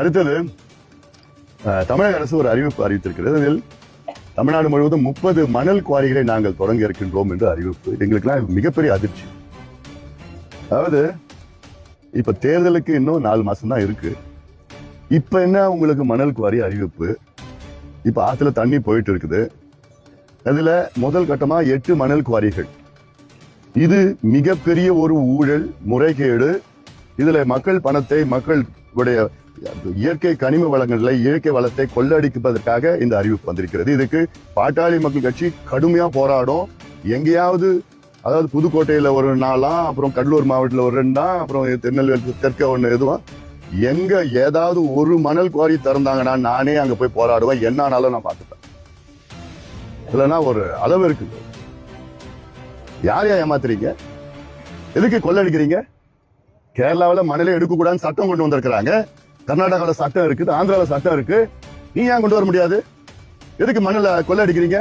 அடுத்தது தமிழக அரசு ஒரு அறிவிப்பு அறிவித்திருக்கிறது. அதில் தமிழ்நாடு முழுவதும் முப்பது மணல் குவாரிகளை நாங்கள் தொடங்க இருக்கின்றோம் என்று அறிவிப்பு. எங்களுக்கெல்லாம் மிகப்பெரிய அதிர்ச்சி. அதாவது இப்ப தேர்தலுக்கு இன்னும் நாலு மாசம் தான் இருக்கு. இப்ப என்ன உங்களுக்கு மணல் குவாரி அறிவிப்பு? இப்ப ஆத்துல தண்ணி போயிட்டு இருக்குது. அதுல முதல் கட்டமா எட்டு மணல் குவாரிகள். இது மிகப்பெரிய ஒரு ஊழல் முறைகேடு. இதுல மக்கள் பணத்தை மக்களுடைய இயற்கை கனிம வளங்களை இயற்கை வளத்தை கொள்ளடிப்பதற்காக இந்த அறிவிப்பு வந்திருக்கிறது. இதுக்கு பாட்டாளி மக்கள் கட்சி கடுமையா போராடும். எங்கேயாவது அதாவது புதுக்கோட்டையில ஒரு நாளா அப்புறம் கடலூர் மாவட்டத்தில் ஒரு ரெண்டா அப்புறம் திருநெல்வேலி தெற்க ஒன்று எதுவும் எங்க ஏதாவது ஒரு மணல் குவாரி திறந்தாங்கன்னா நானே அங்க போய் போராடுவேன். என்னானாலும் நான் பார்த்துப்பேன். இல்லைன்னா ஒரு அளவு இருக்குது யாரையா ஏமாத்துறீங்க? எதுக்கு கொள்ளடிக்கிறீங்க? கேரளாவில் மணலே எடுக்கக்கூடாதுன்னு சட்டம் கொண்டு வந்திருக்கிறாங்க. கர்நாடகாவில் சட்டம் இருக்குது ஆந்திராவில் சட்டம் இருக்கு நீ ஏன் கொண்டு வர முடியாது? எதுக்கு மண்ணில் கொள்ளை அடிக்கிறீங்க?